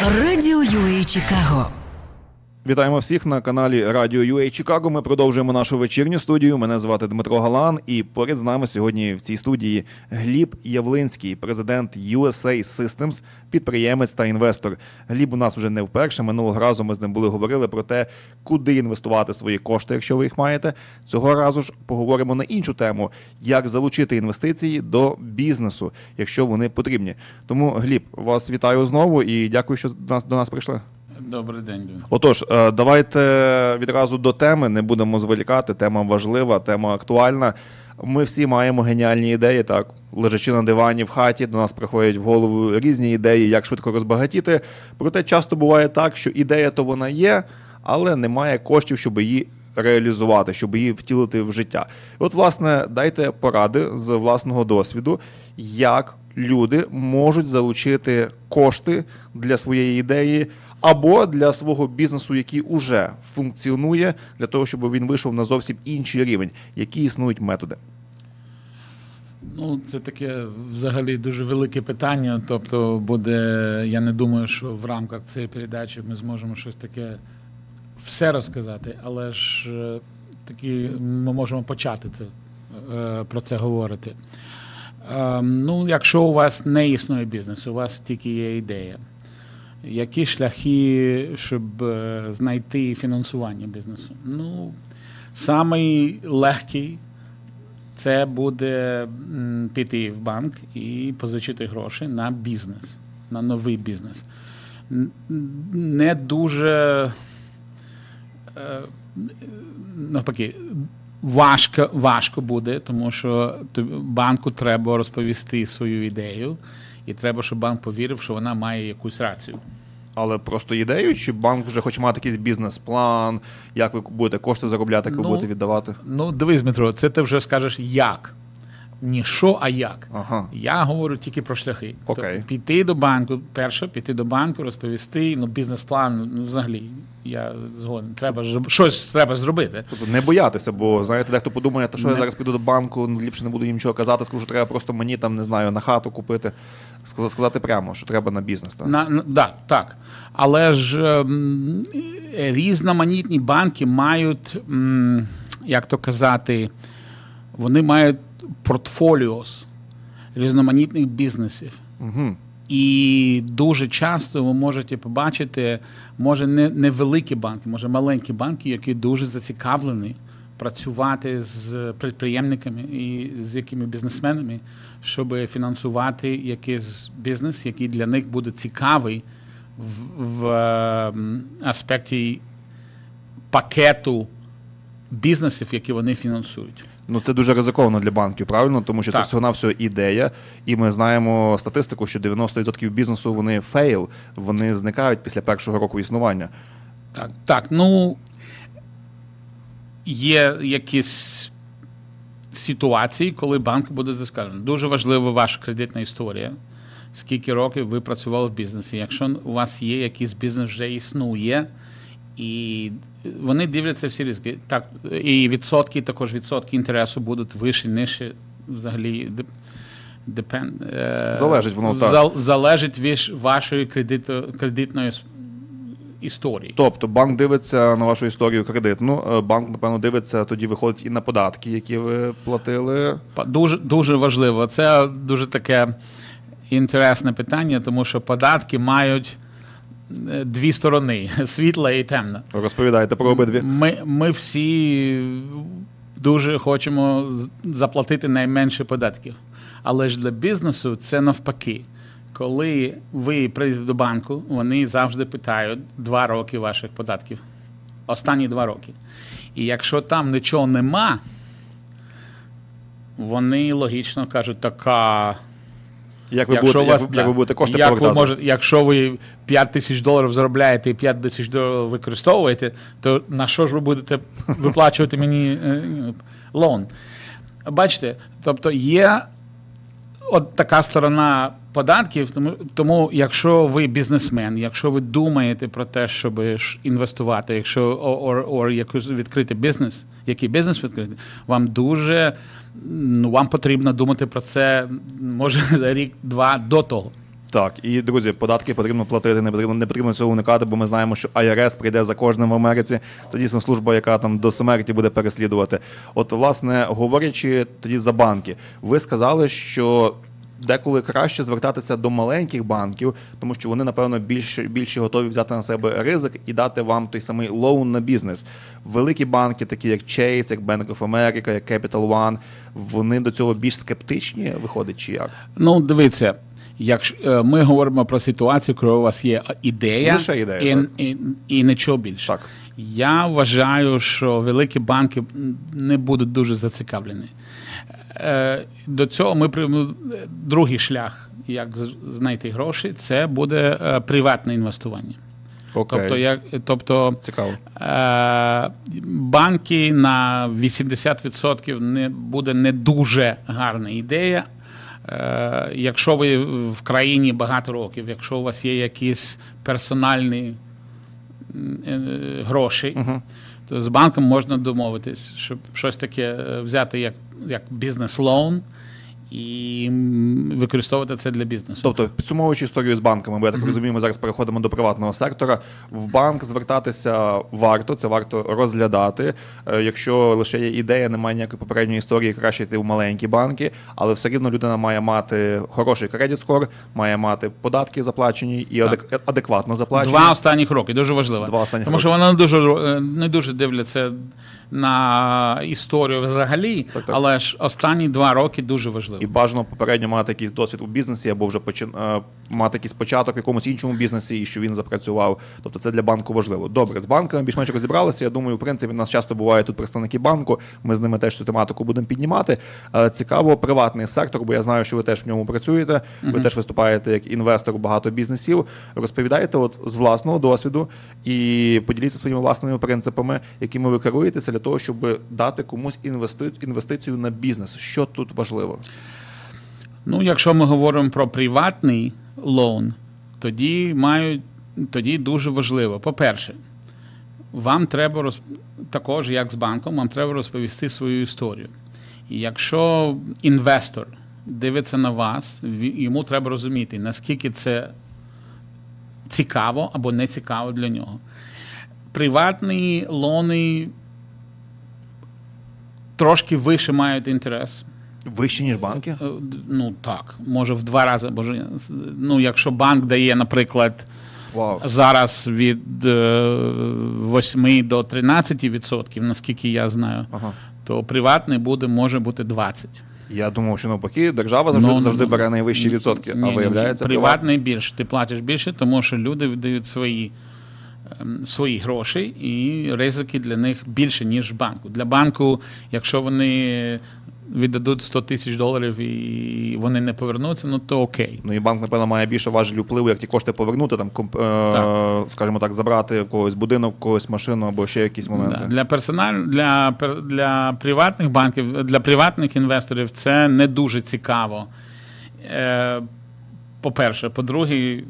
Радіо UA Чикаго. Вітаємо всіх на каналі Радіо UA Чикаго. Ми продовжуємо нашу вечірню студію. Мене звати Дмитро Галан, і поряд з нами сьогодні в цій студії Гліб Явлинський, президент USA Systems, підприємець та інвестор. Гліб у нас вже не вперше. Минулого разу ми з ним були говорили про те, куди інвестувати свої кошти, якщо ви їх маєте. Цього разу ж поговоримо на іншу тему: як залучити інвестиції до бізнесу, якщо вони потрібні. Тому Гліб, вас вітаю знову і дякую, що до нас прийшли. Добрий день. Отож, е, давайте відразу до теми. Не будемо зволікати. Тема важлива, тема актуальна. Ми всі маємо геніальні ідеї. Так, лежачи на дивані в хаті, до нас приходять в голову різні ідеї, як швидко розбагатіти. Проте часто буває так, що ідея то вона є, але немає коштів, щоб її реалізувати, щоб її втілити в життя. От, власне, дайте поради з власного досвіду, як люди можуть залучити кошти для своєї ідеї або для свого бізнесу, який уже функціонує, для того, щоб він вийшов на зовсім інший рівень, які існують методи. Ну, це таке взагалі дуже велике питання. Тобто, буде, я не думаю, що в рамках цієї передачі ми зможемо щось таке все розказати, але ж е, таки ми можемо почати це, е, про це говорити. Е, Ну, якщо у вас не існує бізнес, у вас тільки є ідея. Які шляхи, щоб е, знайти фінансування бізнесу? Ну, самий легкий це буде піти в банк і позичити гроші на бізнес, на новий бізнес. Не дуже е, навпаки. Важко, важко буде, тому що банку треба розповісти свою ідею, і треба, щоб банк повірив, що вона має якусь рацію. Але просто ідею, чи банк вже хоче мати якийсь бізнес-план, як ви будете кошти заробляти, як ви Ну, будете віддавати? Ну, дивись, Дмитро, це ти вже скажеш як. Ні що, а як. Ага. Я говорю тільки про шляхи. Окей. Тобто піти до банку, перше, піти до банку, розповісти, ну, бізнес-план, ну, взагалі, я згоден. Треба ж щось треба зробити. Тобто не боятися, бо знаєте, дехто подумає, та що я зараз піду до банку, ну ліпше не буду їм нічого казати, скажу, що треба просто мені там не знаю на хату купити. Сказати, прямо, що треба на бізнес. Так? На, на, да, так. Але ж ем, е, різноманітні банки мають, м, як то казати, вони мають портфоліос різноманітних бізнесів. Угу. І дуже часто ви можете побачити, може, не невеликі банки, може маленькі банки, які дуже зацікавлені працювати з підприємниками і з якими бізнесменами, щоб фінансувати якийсь бізнес, який для них буде цікавий в, в ем, аспекті пакету бізнесів, які вони фінансують. Ну це дуже ризиковано для банків, правильно? Тому що це Так. всього навсього ідея, і ми знаємо статистику, що 90% бізнесу вони фейл, вони зникають після першого року існування. Так, так, ну є якісь ситуації, коли банк буде заскажений. Дуже важлива ваша кредитна історія. Скільки років ви працювали в бізнесі? Якщо у вас є якийсь бізнес вже існує, і вони дивляться всі ризики. Так, і відсотки, також відсотки інтересу будуть вищі, нижчі, взагалі. Депен, е, Залежить воно, так. зал- залежить від вашої кредито, кредитної історії. Тобто банк дивиться на вашу історію кредитну, е, банк, напевно, дивиться тоді виходить і на податки, які ви платили. Дуже, дуже важливо. Це дуже таке інтересне питання, тому що податки мають дві сторони світла і темна. Розповідайте про обидві. Ми, ми всі дуже хочемо заплатити найменше податків. Але ж для бізнесу це навпаки. Коли ви прийдете до банку, вони завжди питають два роки ваших податків. Останні два роки. І якщо там нічого нема, вони логічно кажуть, така. Як ви, Якщо будете, вас, як, да, як ви будете кошти як ви може, якщо ви 5 тисяч доларів заробляєте і 5 тисяч доларів використовуєте, то на що ж ви будете виплачувати мені е, лон? Бачите, тобто є от така сторона податків, тому, тому якщо ви бізнесмен, якщо ви думаєте про те, щоб інвестувати, якщо or, or, якусь відкрити бізнес, який бізнес відкрити, вам дуже ну, вам потрібно думати про це може за рік-два до того. Так, і друзі, податки потрібно платити, не потрібно не потрібно цього уникати, бо ми знаємо, що IRS прийде за кожним в Америці. Це дійсно служба, яка там до смерті буде переслідувати. От, власне, говорячи тоді за банки, ви сказали, що. Деколи краще звертатися до маленьких банків, тому що вони, напевно, більше більше готові взяти на себе ризик і дати вам той самий лоун на бізнес. Великі банки, такі як Chase, як Bank of America, як Capital One, вони до цього більш скептичні, виходить, чи як? Ну, дивіться, якщо е, ми говоримо про ситуацію, коли у вас є ідея, Лише ідея, і, і, і нічого більше. Так. Я вважаю, що великі банки не будуть дуже зацікавлені. Е, До цього ми приймемо другий шлях, як знайти гроші, це буде е, приватне інвестування. Окей. Тобто, як, тобто Цікаво. Е, банки на 80% не буде не дуже гарна ідея. Е, Якщо ви в країні багато років, якщо у вас є якісь персональні е, гроші, то з банком можна домовитись, щоб щось таке е, взяти як, як бізнес-лоун і використовувати це для бізнесу. Тобто, підсумовуючи історію з банками, бо я так розумію, ми зараз переходимо до приватного сектора. В банк звертатися варто, це варто розглядати. Е, Якщо лише є ідея, немає ніякої попередньої історії, краще йти в маленькі банки, але все рівно людина має мати хороший кредит скор, має мати податки заплачені і адек- адекватно заплачені. Два останніх роки дуже важливо. Два останніх Тому що роки. вони не дуже е, не дуже дивляться на історію взагалі, Так, так. але ж останні два роки дуже важливо. І бажано попередньо мати якийсь досвід у бізнесі або вже почин... е, мати якийсь початок в якомусь іншому бізнесі, і що він запрацював. Тобто це для банку важливо. Добре, з банками більш-менш розібралися. Я думаю, в принципі, нас часто буває тут представники банку. Ми з ними теж цю тематику будемо піднімати. Е, Цікаво, приватний сектор, бо я знаю, що ви теж в ньому працюєте. Ви теж виступаєте як інвестор у багато бізнесів. Розповідайте от з власного досвіду і поділіться своїми власними принципами, якими ви керуєтеся для того, щоб дати комусь інвести... інвестицію на бізнес. Що тут важливо? Ну, якщо ми говоримо про приватний лоун, тоді мають тоді дуже важливо. По-перше, вам треба роз... також, як з банком, вам треба розповісти свою історію. І якщо інвестор дивиться на вас, йому треба розуміти, наскільки це цікаво або не цікаво для нього. Приватні лони трошки вище мають інтерес. Вище, ніж банки? Е, Ну так, може в два рази. Боже, ну, якщо банк дає, наприклад, Вау. зараз від е, 8 до 13 відсотків, наскільки я знаю, Ага. то приватний буде, може бути 20. Я думав, що навпаки, держава завжди, Ну, завжди ну, бере найвищі ні, відсотки, ні, а виявляється, ні. приватний більше. Ти платиш більше, тому що люди віддають свої, свої гроші, і ризики для них більше, ніж банку. Для банку, якщо вони віддадуть 100 тисяч доларів і вони не повернуться, ну то окей. Ну і банк, напевно, має більше важелів впливу, як ті кошти повернути, там, комп- е, скажімо так, забрати в когось будинок, в когось машину або ще якісь моменти. Да. Для персональ для, для приватних банків, для приватних інвесторів це не дуже цікаво. Е, по-перше, по-друге,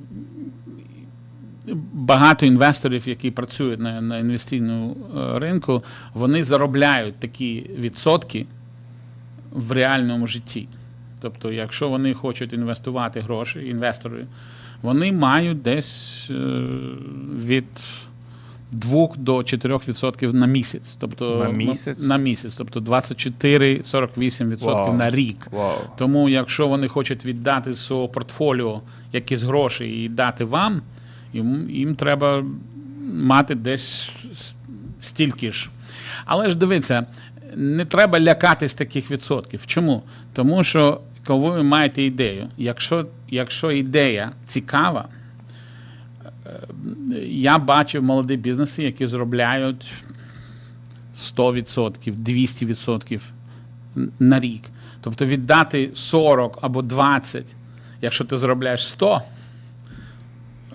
багато інвесторів, які працюють на, на інвестиційному е, ринку, вони заробляють такі відсотки в реальному житті. Тобто, якщо вони хочуть інвестувати гроші, інвестори, вони мають десь е, від 2 до 4% на місяць. Тобто, На місяць? На місяць, тобто 24-48% Вау. на рік. Вау. Тому, якщо вони хочуть віддати з свого портфоліо якісь гроші і дати вам, їм, їм треба мати десь стільки ж. Але ж дивіться, не треба лякатись таких відсотків. Чому? Тому що коли ви маєте ідею, якщо, якщо ідея цікава, е, я бачив молоді бізнеси, які заробляють 100%, 200% на рік. Тобто віддати 40 або 20, якщо ти заробляєш 100,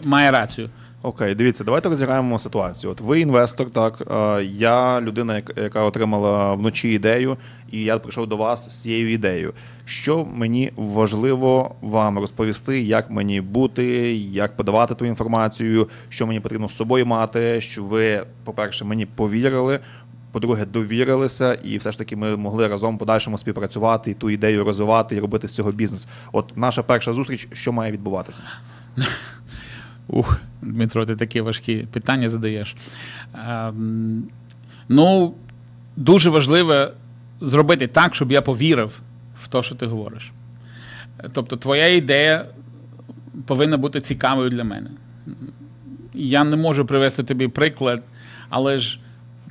має рацію. Окей, дивіться, давайте розіграємо ситуацію. От ви інвестор, так е, я людина, яка отримала вночі ідею, і я прийшов до вас з цією ідеєю. Що мені важливо вам розповісти, як мені бути, як подавати ту інформацію, що мені потрібно з собою мати, щоб ви, по-перше, мені повірили. По-друге, довірилися, і все ж таки ми могли разом в подальшому співпрацювати і ту ідею розвивати і робити з цього бізнес. От наша перша зустріч, що має відбуватися? Ух, Дмитро, ти такі важкі питання задаєш. Ем, ну, дуже важливо зробити так, щоб я повірив в те, що ти говориш. Тобто, твоя ідея повинна бути цікавою для мене. Я не можу привести тобі приклад, але ж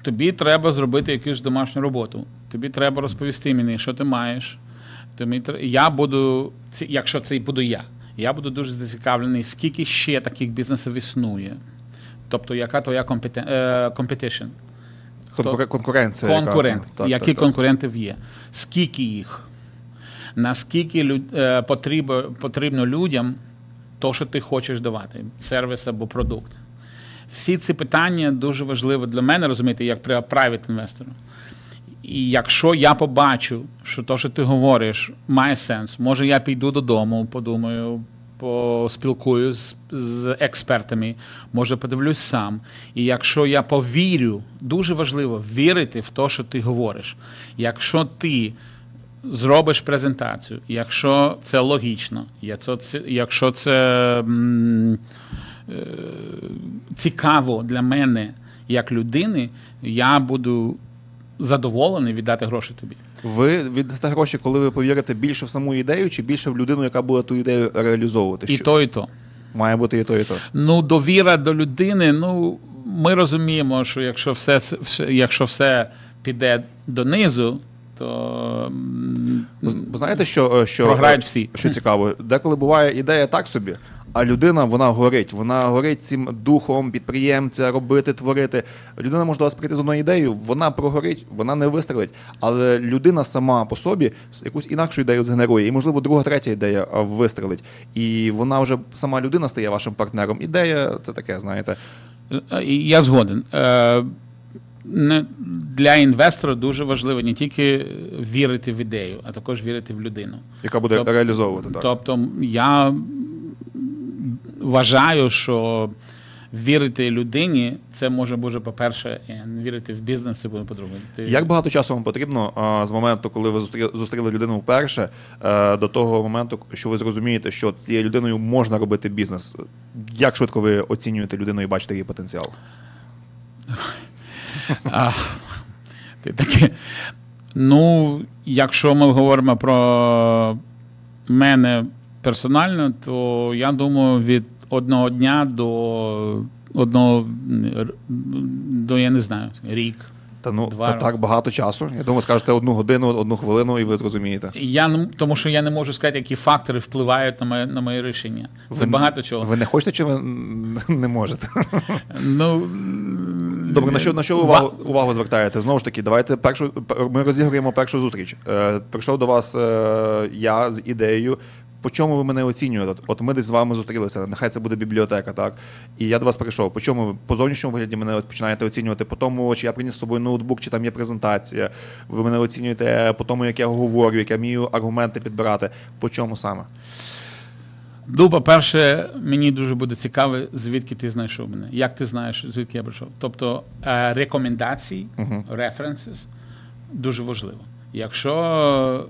тобі треба зробити якусь домашню роботу. Тобі треба розповісти мені, що ти маєш. Я буду, якщо це і буду я, я буду дуже зацікавлений, скільки ще таких бізнесів існує. Тобто, яка твоя компетен... е, конкуренція. яка- Конкурент. так, які так, конкурентів є? Скільки їх? Наскільки люд... е, потрібно, людям то, що ти хочеш давати, сервіс або продукт? Всі ці питання дуже важливі для мене, розумієте, як private інвестору. І якщо я побачу, що то, що ти говориш, має сенс, може я піду додому, подумаю, поспілкуюсь з, з експертами, може подивлюсь сам. І якщо я повірю, дуже важливо вірити в те, що ти говориш. Якщо ти зробиш презентацію, якщо це логічно, якщо це, якщо це цікаво для мене як людини, я буду задоволений віддати гроші тобі. Ви віддасте гроші, коли ви повірите більше в саму ідею, чи більше в людину, яка буде ту ідею реалізовувати? І Що- то, і то. Має бути і то, і то. Ну, довіра до людини. Ну, ми розуміємо, що якщо все, все- якщо все піде донизу, то знаєте, що, е, що, Програють е, всі. що цікаво? Деколи буває ідея так собі, а людина вона горить. Вона горить цим духом підприємця, робити, творити. Людина може до вас прийти з одною ідеєю, вона прогорить, вона не вистрелить. Але людина сама по собі якусь інакшу ідею згенерує, і, можливо, друга, третя ідея вистрелить. І вона вже сама людина стає вашим партнером. Ідея це таке, знаєте. Е, Я згоден. Е, Для інвестора дуже важливо не тільки вірити в ідею, а також вірити в людину. Яка буде Тоб- реалізовувати так. Тобто я вважаю, що вірити людині це може бути, по-перше, вірити в бізнес, це буде по-друге. Ти- Як багато часу вам потрібно а, з моменту, коли ви зустріли, людину вперше, е, до того моменту, що ви зрозумієте, що з цією людиною можна робити бізнес? Як швидко ви оцінюєте людину і бачите її потенціал? А, ти таке. Ну, якщо ми говоримо про мене персонально, то я думаю, від одного дня до одного до я не знаю, рік. Та ну Два та роки. так багато часу. Я думаю, скажете одну годину, одну хвилину, і ви зрозумієте. Я тому що я не можу сказати, які фактори впливають на моє на моє рішення. Це Ви- багато чого. Ви не хочете чи ви не можете? Ну Добре, на що на що ви увагу, увагу звертаєте? Знову ж таки, давайте першу ми розігруємо першу зустріч. Е, прийшов до вас е, я з ідеєю. По чому ви мене оцінюєте? От- ми десь з вами зустрілися. Нехай це буде бібліотека, так? І я до вас прийшов. По чому ви по зовнішньому вигляді мене починаєте оцінювати? По тому, чи я приніс з собою ноутбук, чи там є презентація. Ви мене оцінюєте по тому, як я говорю, як я вмію аргументи підбирати. По чому саме? Ну, по-перше, мені дуже буде цікаво, звідки ти знайшов мене. Як ти знаєш, звідки я прийшов? Тобто е, рекомендації, Мгм. references дуже важливо. Якщо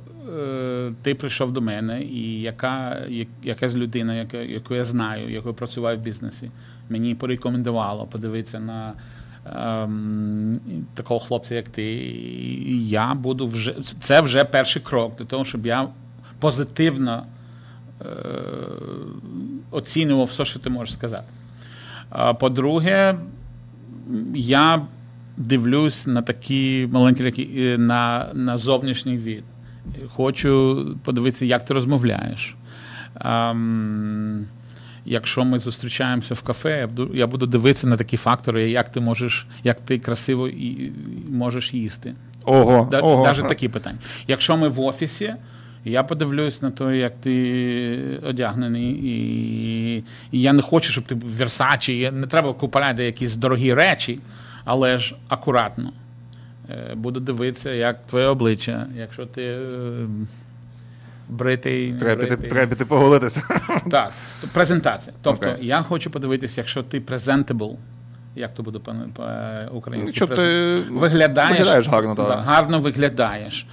ти прийшов до мене, і яка, якась людина, яка, яку я знаю, яку працював в бізнесі, мені порекомендувала подивитися на ем, такого хлопця, як ти, і я буду вже. Це вже перший крок до того, щоб я позитивно е, оцінював все, що ти можеш сказати. По-друге, я дивлюсь на такі маленькі е, на, на зовнішній від. Хочу подивитися, як ти розмовляєш. Ам, якщо ми зустрічаємося в кафе, я буду, дивитися на такі фактори, як ти можеш, як ти красиво і, можеш їсти. Ого, Да, ого. Навіть такі питання. Якщо ми в офісі, я подивлюсь на те, як ти одягнений, і, і я не хочу, щоб ти був в Versace, Не треба купувати якісь дорогі речі, але ж акуратно. Е, Буду дивитися, як твоє обличчя, якщо ти е, бритий, Треба піти, треба піти поголитися. Так, презентація. Тобто Окей. я хочу подивитися, якщо ти presentable, Як то буде по-українськи? Якщо ти виглядаєш, виглядаєш гарно, так. Да, гарно виглядаєш.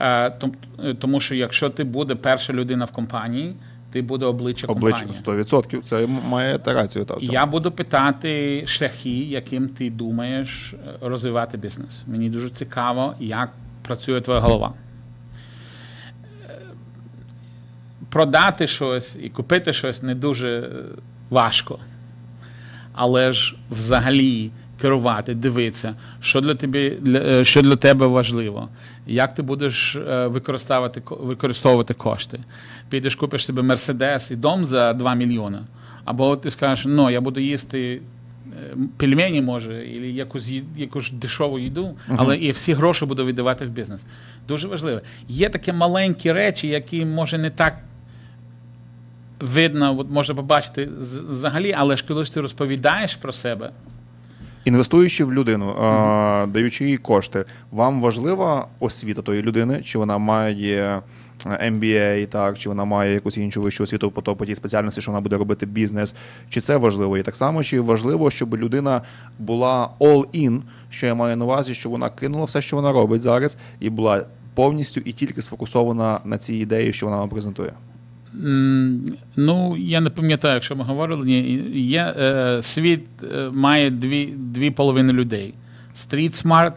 Е, том- е, Тому що якщо ти буде перша людина в компанії, ти буде обличчя Обличчя компанії. 100%. Це має рацію. Та, в цьому. Я буду питати шляхи, яким ти думаєш е, розвивати бізнес. Мені дуже цікаво, як працює твоя голова. Е, Продати щось і купити щось не дуже е, важко. Але ж взагалі керувати, дивитися, що для тебе, що для тебе важливо, як ти будеш е, використовувати, використовувати кошти. Підеш, купиш собі Мерседес і дом за 2 мільйони. Або ти скажеш, ну, я буду їсти е, пельмені, може, або якусь, якусь дешеву їду, але і всі гроші буду віддавати в бізнес. Дуже важливо. Є такі маленькі речі, які може не так видно, от можна побачити взагалі, але ж коли ти розповідаєш про себе, Інвестуючи в людину, а, даючи їй кошти, вам важлива освіта тої людини, чи вона має е, MBA, так, чи вона має якусь іншу вищу освіту по, по тій спеціальності, що вона буде робити бізнес, чи це важливо? І так само, чи важливо, щоб людина була all-in, що я маю на увазі, що вона кинула все, що вона робить зараз, і була повністю і тільки сфокусована на цій ідеї, що вона вам презентує. Ну, я не пам'ятаю, якщо ми говорили, ні, є, е, світ е, має дві, дві половини людей: Street smart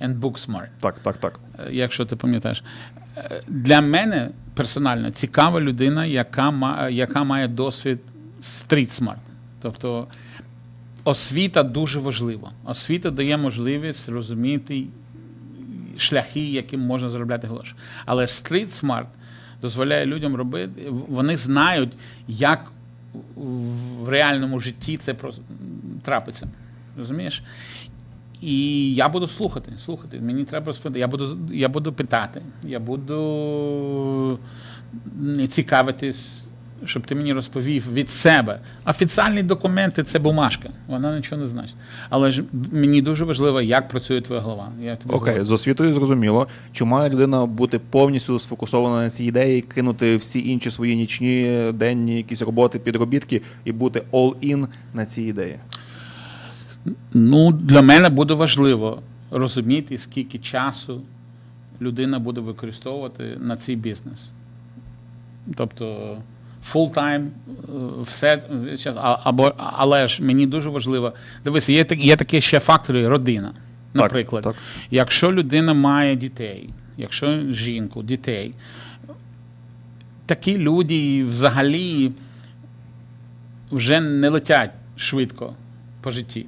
and book smart, Так, так, так. е, якщо ти пам'ятаєш. Е, Для мене персонально цікава людина, яка, ма, яка має досвід street smart. Тобто освіта дуже важлива. Освіта дає можливість розуміти шляхи, яким можна заробляти гроші. Але Street Smart дозволяє людям робити, вони знають, як в реальному житті це трапиться. Розумієш? І я буду слухати, слухати. Мені треба розповідати. Я буду, я буду питати, я буду цікавитись, щоб ти мені розповів від себе. Офіціальні документи це бумажка, вона нічого не значить. Але ж мені дуже важливо, як працює твоя голова. Я тобі Окей, говорю. з освітою зрозуміло. Чи має людина бути повністю сфокусована на цій ідеї, кинути всі інші свої нічні, денні якісь роботи, підробітки і бути all-in на цій ідеї? Ну, для мене буде важливо розуміти, скільки часу людина буде використовувати на цей бізнес. Тобто time, е, все час. Або, але ж мені дуже важливо. Дивися, є, так- є такі ще фактори родина. Наприклад, так. якщо людина має дітей, якщо жінку, дітей, такі люди взагалі вже не летять швидко по житті.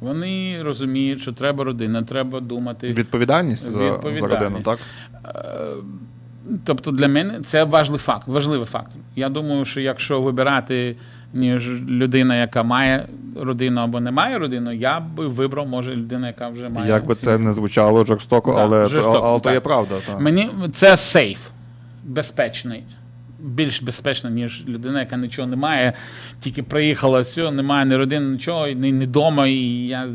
Вони розуміють, що треба родина, треба думати. Відповідальність за, за родину, так? Тобто для мене це важливий факт, важливий фактор. Я думаю, що якщо вибирати ніж людина, яка має родину або не має родину, я би вибрав, може, людина, яка вже має. Як би це не звучало жорстоко, Да, але, жорстоко, але то є правда. Так. Мені це сейф, безпечний. Більш безпечно, ніж людина, яка нічого не має, тільки приїхала, все, немає ні родини, нічого, ні, ні дома, і я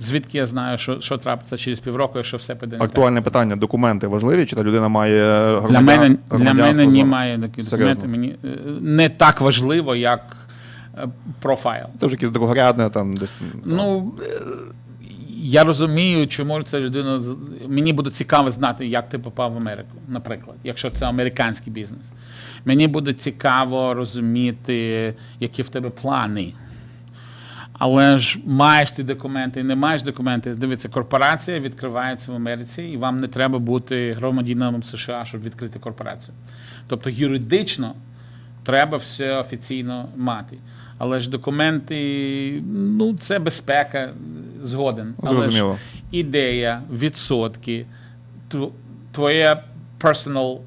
звідки я знаю, що, що трапиться через півроку, якщо все піде не так. Актуальне питання: документи важливі, чи та людина має Для мене, для мене немає такі документи. Мені е, не так важливо, як е, профайл. Це вже якесь другорядне там десь. Ну е, я розумію, чому ця людина мені буде цікаво знати, як ти попав в Америку, наприклад, якщо це американський бізнес. Мені буде цікаво розуміти, які в тебе плани. Але ж маєш ти документи, не маєш документи. Дивіться, корпорація відкривається в Америці, і вам не треба бути громадянином США, щоб відкрити корпорацію. Тобто юридично треба все офіційно мати. Але ж документи, ну це безпека, згоден. Але ж ідея, відсотки, тв- твоя personal,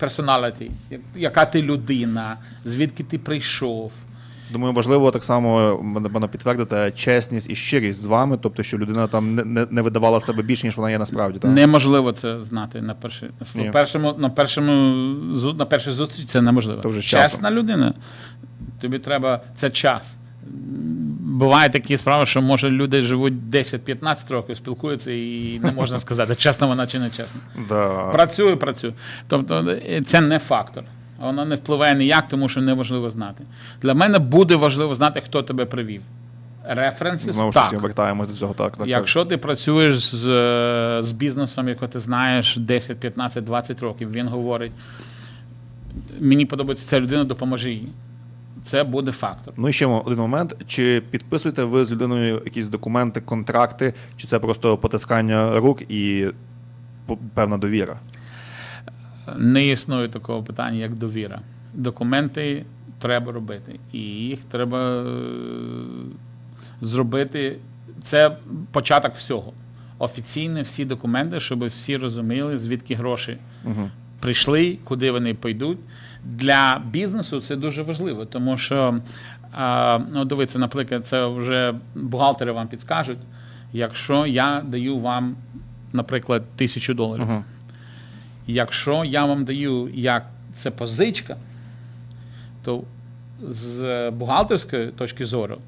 personality, яка ти людина, звідки ти прийшов. Думаю, важливо так само напевно, підтвердити чесність і щирість з вами, тобто, що людина там не, не, видавала себе більше, ніж вона є насправді. Так? Неможливо це знати на перший Ні. в першому, на першому на першій зустрічі це неможливо. Вже. Чесна людина. Тобі треба це час. Буває такі справи, що може люди живуть 10-15 років, спілкуються і не можна сказати, чесна вона чи не чесна. Да. Працює, працює. Тобто е, це не фактор. Воно не впливає ніяк, тому що неможливо знати. Для мене буде важливо знати, хто тебе привів. References, Знову ж таки, вертаємось до цього. Так, так, так. Якщо ти працюєш з, е, з бізнесом, якого ти знаєш 10, 15, 20 років, він говорить: мені подобається ця людина, допоможи їй. Це буде фактор. Ну і ще один момент. Чи підписуєте ви з людиною якісь документи, контракти, чи це просто потискання рук і певна довіра? Не існує такого питання, як довіра. Документи треба робити, і їх треба е, зробити. Це початок всього. Офіційні всі документи, щоб всі розуміли, звідки гроші Угу. прийшли, куди вони пойдуть. Для бізнесу це дуже важливо, тому що ну, дивіться, наприклад, це вже бухгалтери вам підскажуть. Якщо я даю вам, наприклад, тисячу доларів, Угу. Якщо я вам даю як це позичка, то з бухгалтерської точки зору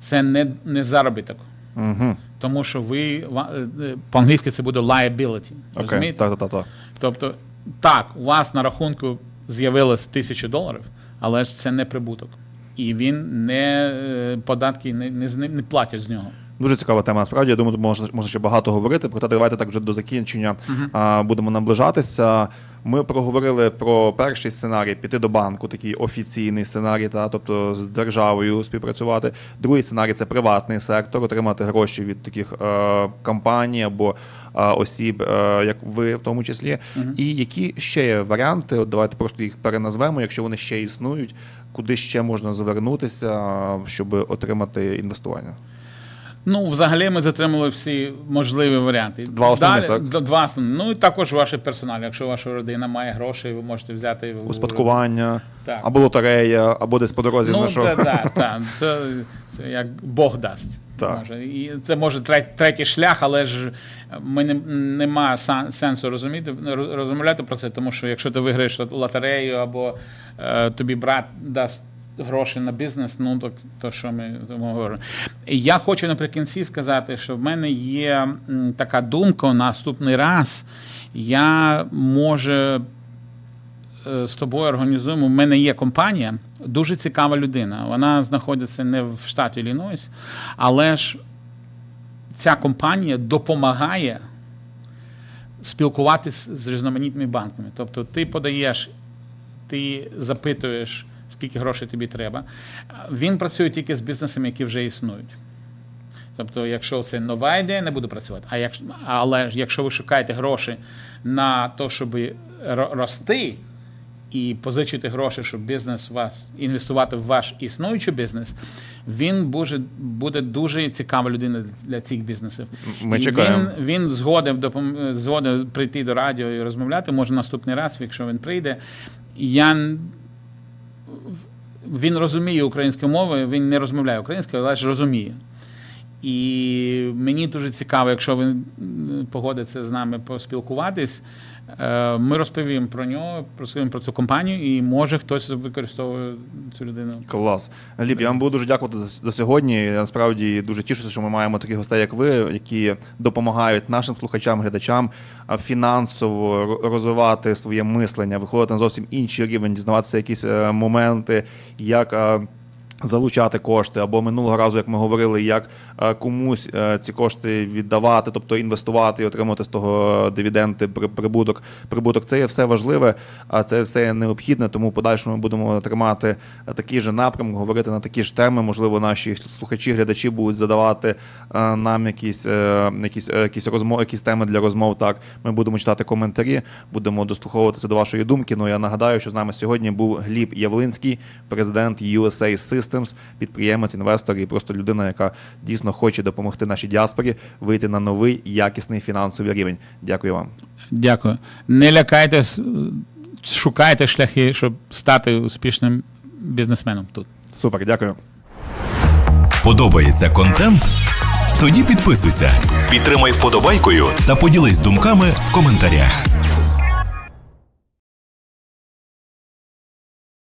це не, не заробіток. Угу. Тому що ви е, по-англійськи це буде liability. Розумієте? так, так, так, так. Тобто, так, у вас на рахунку з'явилось тисяча доларів, але ж це не прибуток. І він не е, податки не, не, не платять з нього. Дуже цікава тема. Насправді я думаю, тут можна, можна ще багато говорити. Проте давайте так вже до закінчення а, будемо наближатися. Ми проговорили про перший сценарій піти до банку, такий офіційний сценарій, та тобто з державою співпрацювати. Другий сценарій це приватний сектор, отримати гроші від таких е, компаній або е, осіб, е, як ви в тому числі. І які ще є варіанти? От давайте просто їх переназвемо, якщо вони ще існують, куди ще можна звернутися, щоб отримати інвестування. Ну, взагалі, ми затримали всі можливі варіанти. Два основних, так? д- Два основні. Ну і також ваші персоналі. Якщо ваша родина має гроші, ви можете взяти в- Успадкування, Так. або лотерея, або десь по дорозі Ну, знайшов. так, так, так. Це, це як Бог дасть. Так. Може. І це може треть- третій шлях, але ж ми не, нема са- сенсу розуміти, роз- розмовляти про це, тому що якщо ти виграєш лотерею або е, тобі брат дасть гроші на бізнес, ну то, то що ми говоримо. Я хочу наприкінці сказати, що в мене є така думка наступний раз. Я може е, з тобою організуємо. У мене є компанія, дуже цікава людина. Вона знаходиться не в штаті Іллінойс, але ж ця компанія допомагає спілкуватися з різноманітними банками. Тобто ти подаєш, ти запитуєш, скільки грошей тобі треба. Він працює тільки з бізнесами, які вже існують. Тобто, якщо це нова ідея, не буде працювати. А якщо, але ж якщо ви шукаєте гроші на те, щоб рости і позичити гроші, щоб бізнес вас інвестувати в ваш існуючий бізнес, він буде, буде дуже цікава людина для цих бізнесів. Ми І чекаємо. Він, він згоден, допом... згоден прийти до радіо і розмовляти. Може наступний раз, якщо він прийде. Я він розуміє українську мову, він не розмовляє українською, але ж розуміє. І мені дуже цікаво, якщо він погодиться з нами поспілкуватись. Е, Ми розповімо про нього, розповімо про цю компанію, і може хтось використовує цю людину. Клас. Ліп, я вам буду дуже дякувати за, за сьогодні. Я насправді дуже тішуся, що ми маємо таких гостей, як ви, які допомагають нашим слухачам, глядачам фінансово розвивати своє мислення, виходити на зовсім інший рівень, дізнаватися якісь е, моменти, як. Залучати кошти або минулого разу, як ми говорили, як е, комусь е, ці кошти віддавати, тобто інвестувати і отримати з того дивіденди, при- прибуток. Прибуток це є все важливе, а це все необхідне. Тому подальшому ми будемо тримати такий же напрямок, говорити на такі ж теми. Можливо, наші слухачі, глядачі будуть задавати е, нам якісь, якісь, якісь розмов, якісь теми для розмов. Так, ми будемо читати коментарі, будемо дослуховуватися до вашої думки. Ну я нагадаю, що з нами сьогодні був Гліб Явлинський, президент USA Systems, підприємець, інвестор і просто людина, яка дійсно хоче допомогти нашій діаспорі вийти на новий якісний фінансовий рівень. Дякую вам. Дякую. Не лякайтесь, шукайте шляхи, щоб стати успішним бізнесменом тут. Супер, дякую. Подобається контент? Тоді підписуйся, підтримай вподобайкою та поділись думками в коментарях.